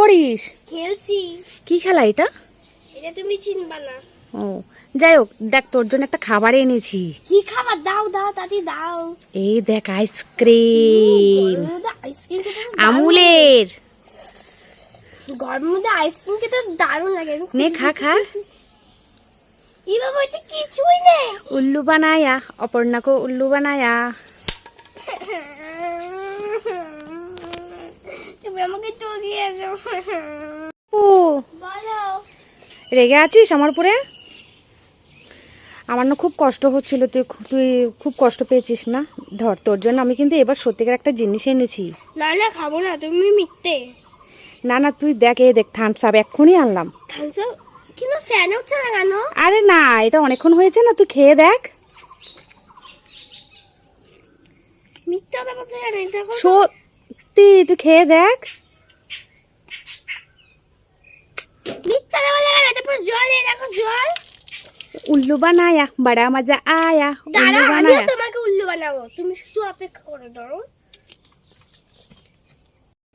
করিস? খেলছি। কি খেলা এটা? এটা তুমি চিনবা না। ও যাই হোক দেখ তোর জন্য একটা খাবার এনেছি। কি খাবার? দাও দাও তাতে দাও। এই দেখ আইসক্রিম। আমুলের। লাগে। গরমের মধ্যে আইসক্রিম খেতে দারুণ লাগে। নে খা খা। ই বাবা এটা কিছুই নেই। উল্লু বানায়া অপর্ণাকে উল্লু বানায়া। তুমি আমাকে চলিয়েছো ও। বলো রেগে আছিস আমার উপরে? আমার না খুব কষ্ট হচ্ছিল তুই তুই খুব কষ্ট পেয়েছিস না? ধর তোর জন্য আমি কিন্তু এবার সত্যিকার একটা জিনিস এনেছি। না না খাব না তুমি মিথ্যে। না না তুই দেখ এ দেখ থামস আপ এক্ষুনি আনলাম। থামস কিন্তু ফ্যান হচ্ছে না কেন? আরে না এটা অনেকক্ষণ হয়েছে না তুই খেয়ে দেখ। মিথ্যা। সত্যি তুই খেয়ে দেখ মিথ্যা কথা বলছে কেন এটা পুরো জল? উল্লু বানায়া বড়া মজা আয়া উল্লু বানায়া। তোমাকে উল্লু বানাবো। তুমি শুধু অপেক্ষা করে ধরো।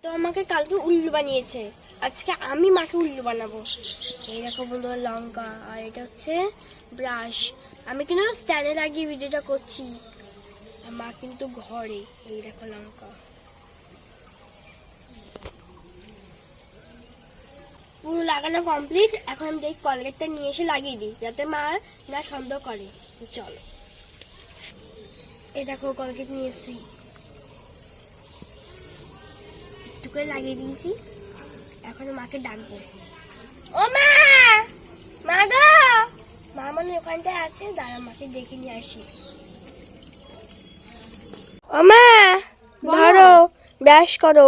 তো আমাকে কালকে উল্লু বানিয়েছে। আজকে আমি মাকে উল্লু বানাবো। এই দেখো বন্ধু লঙ্কা আর এটা হচ্ছে ব্রাশ। আমি কিন্তু স্ট্যান্ডে লাগিয়ে ভিডিওটা করছি। মা কিন্তু ঘরে। এই দেখো লঙ্কা। পুরো লাগানো কমপ্লিট এখন আমি যাই কলগেটটা নিয়ে এসে লাগিয়ে দিই যাতে মা না সন্দেহ করে। চলো। এই দেখো কলগেট নিয়ে এসেছি। একটু করে লাগিয়ে দিয়েছি। এখন মাকে ডাকবো ও মা! মা গো! মা মানে ওখানটায় আছে? দাঁড়া মাকে ডেকে নিয়ে আসি। ও মা! ধরো ব্রাশ করো।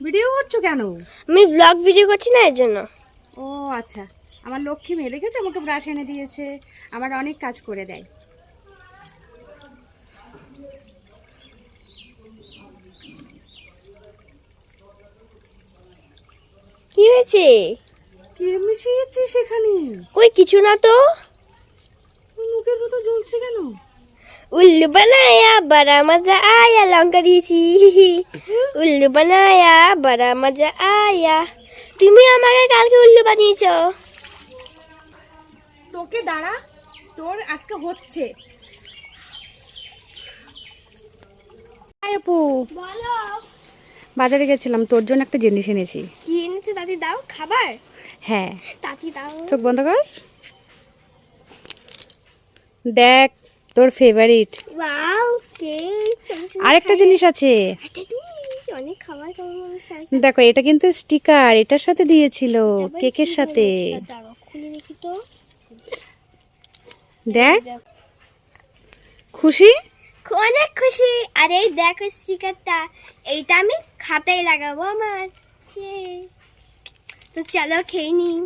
ভিডিও করছ কেন? আমি ব্লগ ভিডিও করছি না এর জন্য। ও আচ্ছা। আমার লক্ষ্মী মেয়ে দেখেছ? আমাকে ব্রাশ এনে দিয়েছে। আমার অনেক কাজ করে দেয়। কি হয়েছে? কে মিশিয়েছিস সেখানে কই কিছু না তো। মুখের মতো জ্বলছে কেন? উল্লু বানায়া বড়া মজা আয়া লঙ্কা দিয়েছি উল্লু বানায়া বড়া মজা আয়া তুমি আমাকে কালকে উল্লু বানিয়েছো তোকে দাঁড়া তোর আজকে হচ্ছে আপু বলো বাজারে গেছিলাম তোর জন্য একটা জিনিস এনেছি। কি এনেছে দাদি দাও খাবার হ্যাঁ। তাতি দাও চোখ বন্ধ কর। দেখ। তোর ফেভারিট ওয়াও কে আরেকটা জিনিস আছে। অনেক খাবার খাবার মানুষ দেখো এটা কিন্তু স্টিকার এটার সাথে দিয়েছিল কেকের সাথে। দেখ খুশি? অনেক খুশি। আর এই দেখো স্টিকারটা এইটা আমি খাতায় লাগাবো আমার। তো চলো খেয়ে নিই।